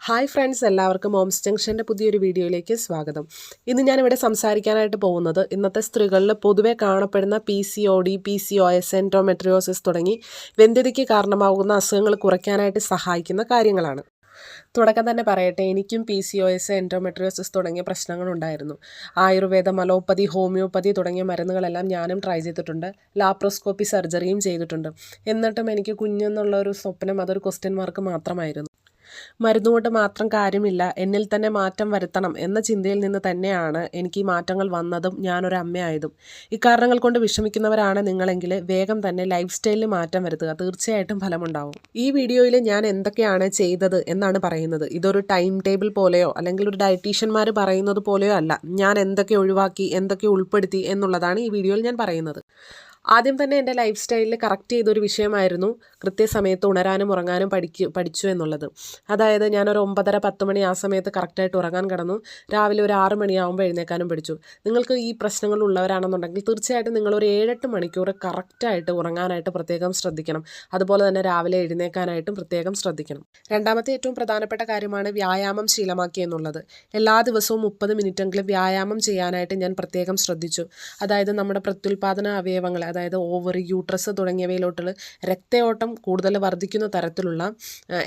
Hi friends എല്ലാവർക്കും Homes ജംഗ്ഷന്റെ പുതിയൊരു വീഡിയോയിലേക്ക് സ്വാഗതം. ഇന്ന് ഞാനിവിടെ സംസാരിക്കാനായിട്ട് പോകുന്നത് ഇന്നത്തെ സ്ത്രീകളിൽ പൊതുവെ കാണപ്പെടുന്ന P C O D P C O S endometriosis തുടങ്ങി വെന്ധ്യതയ്ക്ക് കാരണമാകുന്ന അസുഖങ്ങൾ കുറയ്ക്കാനായിട്ട് സഹായിക്കുന്ന കാര്യങ്ങളാണ്. തുടക്കം തന്നെ പറയട്ടെ എനിക്കും P C O S endometriosis തുടങ്ങിയ പ്രശ്നങ്ങളുണ്ടായിരുന്നു ആയുർവേദം അലോപ്പതി ഹോമിയോപ്പതി തുടങ്ങിയ മരുന്നുകളെല്ലാം ഞാനും ട്രൈ ചെയ്തിട്ടുണ്ട്. ലാപ്രോസ്കോപ്പി സർജറിയും ചെയ്തിട്ടുണ്ട്. എന്നിട്ടും എനിക്ക് കുഞ്ഞെന്നുള്ള ഒരു സ്വപ്നം അതൊരു ക്വസ്റ്റ്യൻ മാർക്ക് മാത്രമായിരുന്നു. മരുന്നുകൊണ്ട് മാത്രം കാര്യമില്ല. എന്നിൽ തന്നെ മാറ്റം വരുത്തണം എന്ന ചിന്തയിൽ നിന്ന് തന്നെയാണ് എനിക്ക് ഈ മാറ്റങ്ങൾ വന്നതും ഞാനൊരു അമ്മയായതും. ഇക്കാരണങ്ങൾ കൊണ്ട് വിഷമിക്കുന്നവരാണ് നിങ്ങളെങ്കിൽ വേഗം തന്നെ ലൈഫ് സ്റ്റൈലിൽ മാറ്റം വരുത്തുക. തീർച്ചയായിട്ടും ഫലമുണ്ടാവും. ഈ വീഡിയോയിൽ ഞാൻ എന്തൊക്കെയാണ് ചെയ്തത് എന്നാണ് പറയുന്നത്. ഇതൊരു ടൈം ടേബിൾ പോലെയോ അല്ലെങ്കിൽ ഒരു ഡയറ്റീഷ്യന്മാർ പറയുന്നത് പോലെയോ അല്ല. ഞാൻ എന്തൊക്കെ ഒഴിവാക്കി എന്തൊക്കെ ഉൾപ്പെടുത്തി എന്നുള്ളതാണ് ഈ വീഡിയോയിൽ ഞാൻ പറയുന്നത്. ആദ്യം തന്നെ എന്റെ ലൈഫ് സ്റ്റൈലിൽ കറക്റ്റ് ചെയ്തൊരു വിഷയമായിരുന്നു കൃത്യസമയത്ത് ഉണരാനും ഉറങ്ങാനും പഠിക്കു പഠിച്ചു എന്നുള്ളത്. അതായത് ഞാനൊരു ഒമ്പതര പത്ത് മണി ആ സമയത്ത് കറക്റ്റായിട്ട് ഉറങ്ങാൻ കിടന്നു. രാവിലെ ഒരു ആറ് മണിയാകുമ്പോൾ എഴുന്നേക്കാനും പഠിച്ചു. നിങ്ങൾക്ക് ഈ പ്രശ്നങ്ങൾ ഉള്ളവരാണെന്നുണ്ടെങ്കിൽ തീർച്ചയായിട്ടും നിങ്ങളൊരു ഏഴെട്ട് മണിക്കൂർ കറക്റ്റായിട്ട് ഉറങ്ങാനായിട്ട് പ്രത്യേകം ശ്രദ്ധിക്കണം. അതുപോലെ തന്നെ രാവിലെ എഴുന്നേക്കാനായിട്ടും പ്രത്യേകം ശ്രദ്ധിക്കണം. രണ്ടാമത്തെ ഏറ്റവും പ്രധാനപ്പെട്ട കാര്യമാണ് വ്യായാമം ശീലമാക്കി എന്നുള്ളത്. എല്ലാ ദിവസവും മുപ്പത് മിനിറ്റെങ്കിലും വ്യായാമം ചെയ്യാനായിട്ട് ഞാൻ പ്രത്യേകം ശ്രദ്ധിച്ചു. അതായത് നമ്മുടെ പ്രത്യുൽപാദന അവയവങ്ങൾ അതായത് ഓവറി യൂട്രസ് തുടങ്ങിയവയിലോട്ടുള്ള രക്തയോട്ടം കൂടുതൽ വർദ്ധിക്കുന്ന തരത്തിലുള്ള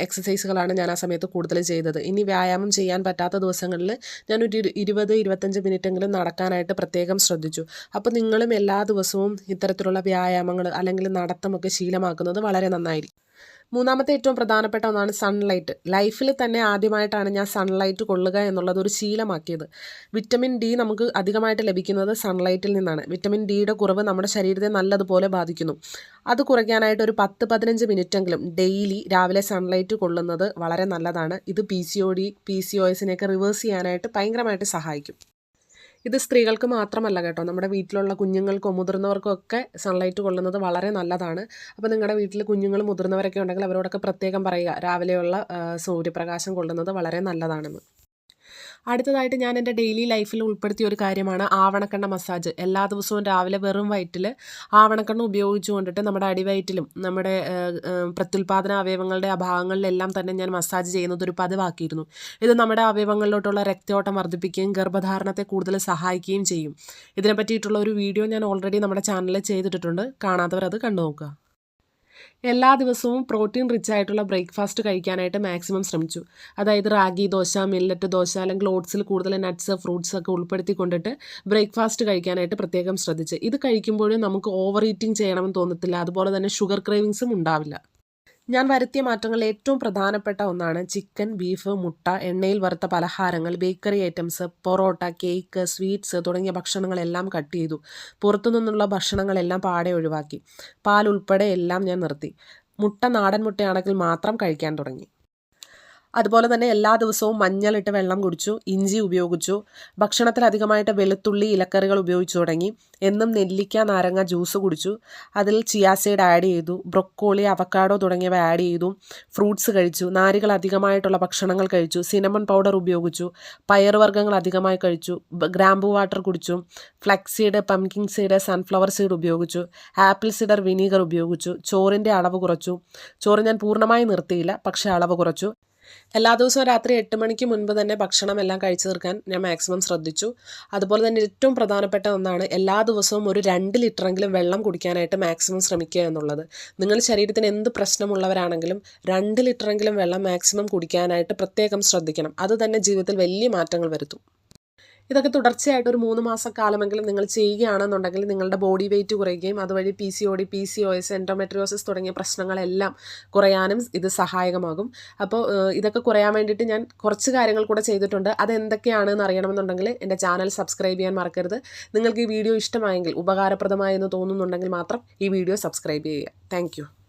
എക്സസൈസുകളാണ് ഞാൻ ആ സമയത്ത് കൂടുതൽ ചെയ്തത്. ഇനി വ്യായാമം ചെയ്യാൻ പറ്റാത്ത ദിവസങ്ങളിൽ ഞാൻ ഒരു ഇരുപത് ഇരുപത്തഞ്ച് മിനിറ്റെങ്കിലും നടക്കാനായിട്ട് പ്രത്യേകം ശ്രദ്ധിച്ചു. അപ്പോൾ നിങ്ങളും എല്ലാ ദിവസവും ഇത്തരത്തിലുള്ള വ്യായാമങ്ങൾ അല്ലെങ്കിൽ നടത്തമൊക്കെ ശീലമാക്കുന്നത് വളരെ നന്നായിരിക്കും. മൂന്നാമത്തെ ഏറ്റവും പ്രധാനപ്പെട്ട ഒന്നാണ് സൺലൈറ്റ് ലൈഫിൽ തന്നെ ആദ്യമായിട്ടാണ് ഞാൻ സൺലൈറ്റ് കൊള്ളുക എന്നുള്ളത് ഒരു ശീലമാക്കിയത്. വിറ്റമിൻ ഡി നമുക്ക് അധികമായിട്ട് ലഭിക്കുന്നത് സൺലൈറ്റിൽ നിന്നാണ്. വിറ്റമിൻ ഡിയുടെ കുറവ് നമ്മുടെ ശരീരത്തെ നല്ലതുപോലെ ബാധിക്കുന്നു. അത് കുറയ്ക്കാനായിട്ട് ഒരു പത്ത് പതിനഞ്ച് മിനിറ്റെങ്കിലും ഡെയിലി രാവിലെ സൺലൈറ്റ് കൊള്ളുന്നത് വളരെ നല്ലതാണ്. ഇത് P C O D P C O എസിനെയൊക്കെ reverse ചെയ്യാനായിട്ട് ഭയങ്കരമായിട്ട് സഹായിക്കും. ഇത് സ്ത്രീകൾക്ക് മാത്രമല്ല കേട്ടോ. നമ്മുടെ വീട്ടിലുള്ള കുഞ്ഞുങ്ങൾക്കോ മുതിർന്നവർക്കോ ഒക്കെ സൺലൈറ്റ് കൊള്ളുന്നത് വളരെ നല്ലതാണ്. അപ്പോൾ നിങ്ങളുടെ വീട്ടിൽ കുഞ്ഞുങ്ങൾ മുതിർന്നവരൊക്കെ ഉണ്ടെങ്കിൽ അവരോടൊക്കെ പ്രത്യേകം പറയുക. രാവിലെയുള്ള സൂര്യപ്രകാശം കൊള്ളുന്നത് വളരെ നല്ലതാണെന്ന്. അടുത്തതായിട്ട് ഞാൻ എന്റെ ഡെയിലി ലൈഫിൽ ഉൾപ്പെടുത്തിയ ഒരു കാര്യമാണ് ആവണക്കണ്ണ മസാജ് എല്ലാ ദിവസവും രാവിലെ വെറും വയറ്റിൽ ആവണക്കണ്ണ ഉപയോഗിച്ചു കൊണ്ടിട്ട് നമ്മുടെ അടിവയറ്റിലും നമ്മുടെ പ്രത്യുൽപാദന അവയവങ്ങളുടെ അഭാവങ്ങളിലെല്ലാം തന്നെ ഞാൻ മസാജ് ചെയ്യുന്നത് ഒരു പതിവാക്കിയിരുന്നു. ഇത് നമ്മുടെ അവയവങ്ങളിലോട്ടുള്ള രക്തയോട്ടം വർദ്ധിപ്പിക്കുകയും ഗർഭധാരണത്തെ കൂടുതൽ സഹായിക്കുകയും ചെയ്യും. ഇതിനെ പറ്റിയിട്ടുള്ള ഒരു വീഡിയോ ഞാൻ ഓൾറെഡി നമ്മുടെ ചാനലിൽ ചെയ്തിട്ടുണ്ട് കാണാത്തവർ അത് കണ്ടു നോക്കുക എല്ലാ ദിവസവും പ്രോട്ടീൻ റിച്ച് ആയിട്ടുള്ള ബ്രേക്ക്ഫാസ്റ്റ് കഴിക്കാനായിട്ട് മാക്സിമം ശ്രമിച്ചു. അതായത് റാഗി ദോശ മില്ലറ്റ് ദോശ അല്ലെങ്കിൽ ഓട്സിൽ കൂടുതൽ നട്ട്സ് ഫ്രൂട്ട്സ് ഒക്കെ ഉൾപ്പെടുത്തിക്കൊണ്ടിട്ട് ബ്രേക്ക്ഫാസ്റ്റ് കഴിക്കാനായിട്ട് പ്രത്യേകം ശ്രദ്ധിച്ച്. ഇത് കഴിക്കുമ്പോഴും നമുക്ക് ഓവർ ഈറ്റിംഗ് ചെയ്യണമെന്ന് തോന്നത്തില്ല. അതുപോലെ തന്നെ ഷുഗർ ക്രേവിങ്സും ഉണ്ടാവില്ല. ഞാൻ വരുത്തിയ മാറ്റങ്ങൾ ഏറ്റവും പ്രധാനപ്പെട്ട ഒന്നാണ് ചിക്കൻ ബീഫ് മുട്ട എണ്ണയിൽ വറുത്ത പലഹാരങ്ങൾ bakery items parotta cake sweets തുടങ്ങിയ ഭക്ഷണങ്ങളെല്ലാം കട്ട് ചെയ്തു. പുറത്തു നിന്നുള്ള ഭക്ഷണങ്ങളെല്ലാം പാടെ ഒഴിവാക്കി. പാൽ ഉൾപ്പെടെ എല്ലാം ഞാൻ നിർത്തി. മുട്ട നാടൻ മുട്ടയാണെങ്കിൽ മാത്രം കഴിക്കാൻ തുടങ്ങി. അതുപോലെ തന്നെ എല്ലാ ദിവസവും മഞ്ഞളിട്ട് വെള്ളം കുടിച്ചു ഇഞ്ചി ഉപയോഗിച്ചു ഭക്ഷണത്തിൽ അധികമായിട്ട് വെളുത്തുള്ളി ഇലക്കറികൾ ഉപയോഗിച്ചു തുടങ്ങി. എന്നും നെല്ലിക്ക നാരങ്ങ ജ്യൂസ് കുടിച്ചു. അതിൽ ചിയാസൈഡ് ആഡ് ചെയ്തു ബ്രൊക്കോളി അവക്കാഡോ തുടങ്ങിയവ ആഡ് ചെയ്തു ഫ്രൂട്ട്സ് കഴിച്ചു നാരികൾ അധികമായിട്ടുള്ള ഭക്ഷണങ്ങൾ കഴിച്ചു സിനമൺ പൗഡർ ഉപയോഗിച്ചു പയറുവർഗങ്ങൾ അധികമായി കഴിച്ചു ഗ്രാമ്പു വാട്ടർ കുടിച്ചു flax seed pumpkin seed sunflower seed ഉപയോഗിച്ചു ആപ്പിൾ സീഡർ വിനീഗർ ഉപയോഗിച്ചു ചോറിന്റെ അളവ് കുറച്ചു. ചോറ് ഞാൻ പൂർണമായി നിർത്തിയില്ല പക്ഷേ അളവ് കുറച്ചു. എല്ലാ ദിവസവും രാത്രി എട്ട് മണിക്ക് മുൻപ് തന്നെ ഭക്ഷണം എല്ലാം കഴിച്ചു തീർക്കാൻ ഞാൻ മാക്സിമം ശ്രദ്ധിച്ചു. അതുപോലെ തന്നെ ഏറ്റവും പ്രധാനപ്പെട്ട ഒന്നാണ് എല്ലാ ദിവസവും ഒരു രണ്ട് ലിറ്ററെങ്കിലും വെള്ളം കുടിക്കാനായിട്ട് മാക്സിമം ശ്രമിക്കുക എന്നുള്ളത്. നിങ്ങൾ ശരീരത്തിന് എന്ത് പ്രശ്നമുള്ളവരാണെങ്കിലും രണ്ട് ലിറ്ററെങ്കിലും വെള്ളം മാക്സിമം കുടിക്കാനായിട്ട് പ്രത്യേകം ശ്രദ്ധിക്കണം. അത് തന്നെ ജീവിതത്തിൽ വലിയ മാറ്റങ്ങൾ വരുത്തും. ഇതൊക്കെ തുടർച്ചയായിട്ട് ഒരു മൂന്ന് മാസക്കാലമെങ്കിലും നിങ്ങൾ ചെയ്യുകയാണെന്നുണ്ടെങ്കിൽ നിങ്ങളുടെ ബോഡി വെയിറ്റ് കുറയുകയും അതുവഴി P C O D P C O S endometriosis തുടങ്ങിയ പ്രശ്നങ്ങളെല്ലാം കുറയാനും ഇത് സഹായകമാകും. അപ്പോൾ ഇതൊക്കെ കുറയാൻ വേണ്ടിയിട്ട് ഞാൻ കുറച്ച് കാര്യങ്ങൾ കൂടെ ചെയ്തിട്ടുണ്ട്. അതെന്തൊക്കെയാണെന്ന് അറിയണമെന്നുണ്ടെങ്കിൽ എന്റെ ചാനൽ സബ്സ്ക്രൈബ് ചെയ്യാൻ മറക്കരുത്. നിങ്ങൾക്ക് ഈ വീഡിയോ ഇഷ്ടമായെങ്കിൽ ഉപകാരപ്രദമായെന്ന് തോന്നുന്നുണ്ടെങ്കിൽ മാത്രം ഈ വീഡിയോ സബ്സ്ക്രൈബ് ചെയ്യുക. താങ്ക്